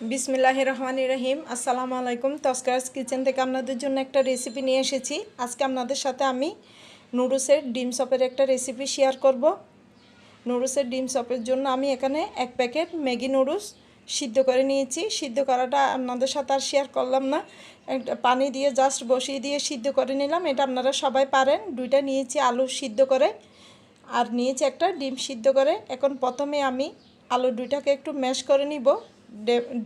বিসমিল্লাহ রহমান রহিম। আসসালামু আলাইকুম। তস্কারাস কিচেন থেকে আপনাদের জন্য একটা রেসিপি নিয়ে এসেছি। আজকে আপনাদের সাথে আমি নুডলসের ডিম চপের একটা রেসিপি শেয়ার করব। নুডলসের ডিম সপের জন্য আমি এখানে এক প্যাকেট ম্যাগি নুডলস সিদ্ধ করে নিয়েছি। সিদ্ধ করাটা আপনাদের সাথে আর শেয়ার করলাম না। একটা পানি দিয়ে জাস্ট বসিয়ে দিয়ে সিদ্ধ করে নিলাম। এটা আপনারা সবাই পারেন। দুইটা নিয়েছি আলু সিদ্ধ করে। আর নিয়েছি একটা ডিম সিদ্ধ করে। এখন প্রথমে আমি আলু দুইটাকে একটু ম্যাশ করে নিব।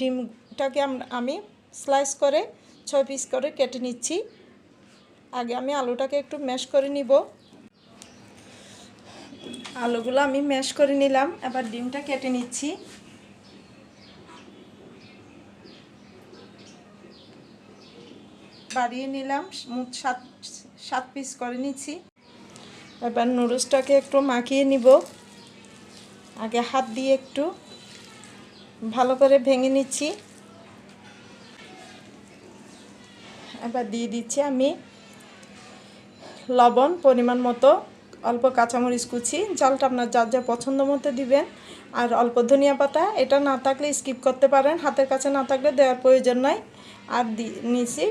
ডিমটাকে আমি স্লাইস করে ছয় পিস করে কেটে নিচ্ছি। আগে আমি আলুটাকে একটু ম্যাশ করে নিব। আলুগুলো আমি ম্যাশ করে নিলাম, এবার ডিমটা কেটে নিচ্ছি। বাড়িয়ে নিলাম, মোট সাত সাত পিস করে নিচ্ছি। এবার নুডলসটাকে একটু মাখিয়ে নিব। আগে হাত দিয়ে একটু ভালো করে ভেঙে নিচ্ছি। এবার দিয়ে দিচ্ছি আমি লবণ, পরিমাণ মতো, অল্প কাঁচামরিচ কুচি, জলটা আপনার যার যা পছন্দ মতো দিবেন। আর অল্প ধনিয়া পাতা, এটা না থাকলে স্কিপ করতে পারেন, হাতের কাছে না থাকলে দেওয়ার প্রয়োজন নাই। আর দি নিয়েছি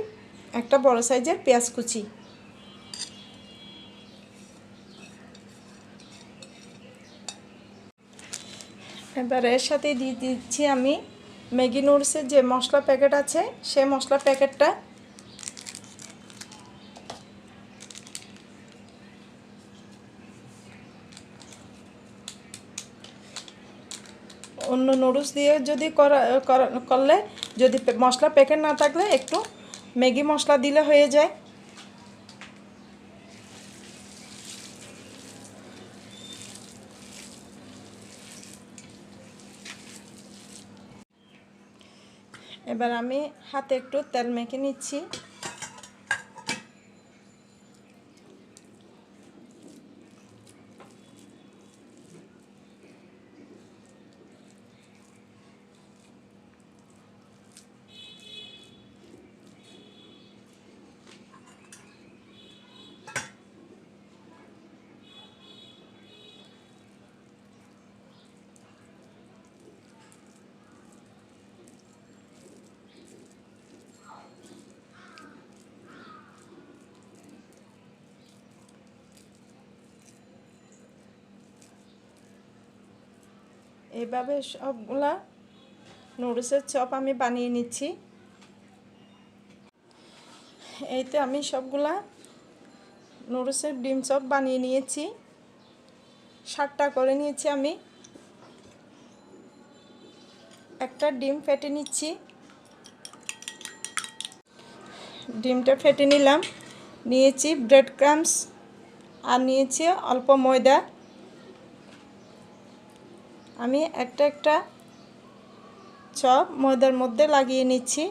একটা বড় সাইজের পেঁয়াজ কুচি। এবার এর সাথে দিয়ে দিচ্ছি আমি ম্যাগি নুডলসের যে মশলা প্যাকেট আছে, সেই মশলা প্যাকেটটা। অন্য নুডলস দিয়ে যদি করা, করা- করলে, যদি মশলা প্যাকেট না থাকলে একটু ম্যাগি মশলা দিলে হয়ে যায়। এবার আমি হাতে একটু তেল মেখে নিচ্ছি। এইভাবে সবগুলা নুডলসের চপ আমি বানিয়ে নিচ্ছি। এইতে আমি সবগুলা নুডলসের ডিম চপ বানিয়ে নিয়েছি। ষাটটা করে নিয়েছি আমি। একটা ডিম ফেটে নিচ্ছি। ডিমটা ফেটে নিলাম। নিয়েছি ব্রেড ক্রামস আর নিয়েছি অল্প ময়দা। আমি একটা একটা চপ ময়দার মধ্যে লাগিয়ে নিচ্ছি।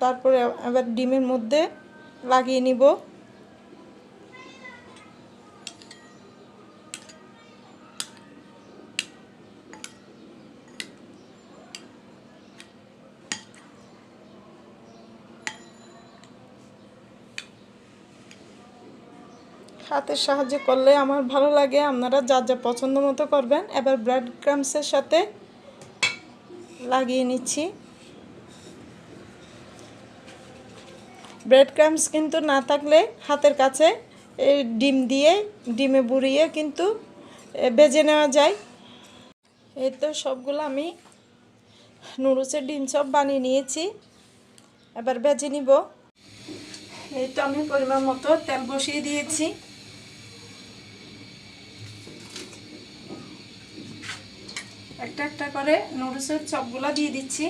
তারপরে আবার ডিমের মধ্যে লাগিয়ে নিব। হাতের সাহায্যে করলে আমার ভালো লাগে। আপনারা যার যা পছন্দ মতো করবেন। এবার ব্রেড ক্রামসের সাথে লাগিয়ে নিচ্ছি। ব্রেড ক্রামস কিন্তু না থাকলে হাতের কাছে ডিম দিয়ে, ডিমে বুড়িয়ে কিন্তু বেজে নেওয়া যায়। এই তো সবগুলো আমি নুডলসের ডিম সব বানিয়ে নিয়েছি। এবার ভেজে নিব। এই তো আমি পরিমাণ মতো তেল বসিয়ে দিয়েছি। একটা একটা করে নুডলসের চপগুলা দিয়ে দিচ্ছি।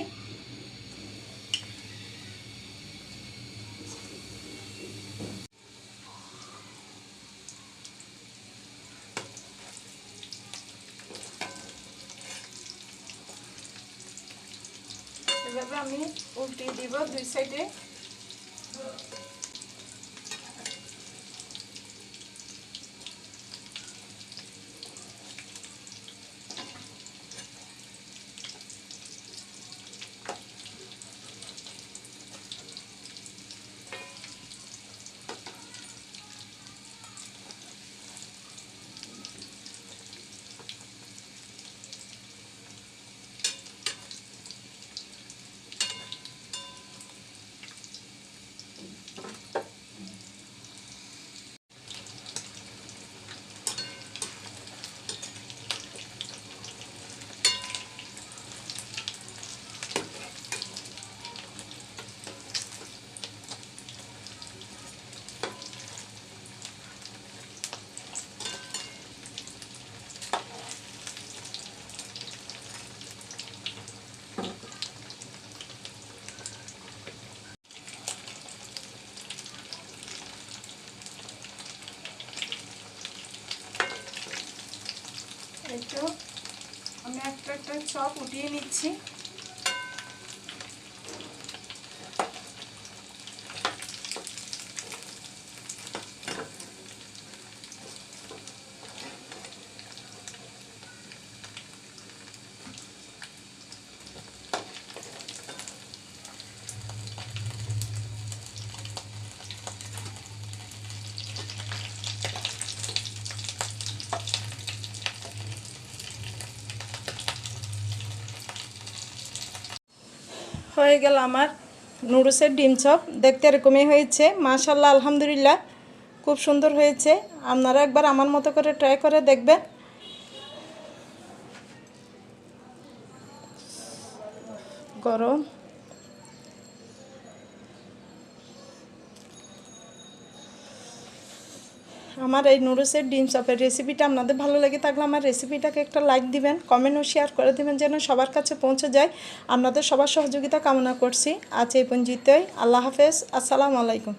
আমি উল্টিয়ে দিব দুই সাইডে চপ উঠিয়ে নিচ্ছি। হয়ে গেল আমার নুডলসের ডিম চপ। দেখতে এরকমই হয়েছে। মাশাল্লাহ আলহামদুলিল্লাহ, খুব সুন্দর হয়েছে। আপনারা একবার আমার মতো করে ট্রাই করে দেখবেন। গরম। আমার এই নুডলসের ডিম চপের রেসিপিটা আপনাদের ভালো লাগে থাকলে আমার রেসিপিটাকে একটা লাইক দিবেন কমেন্ট ও শেয়ার করে দিবেন যেন সবার কাছে পৌঁছে যায়। আপনাদের সবার সহযোগিতা কামনা করছি। আজ এই পঞ্জিতই আল্লাহ হাফেজ। আসসালামু আলাইকুম।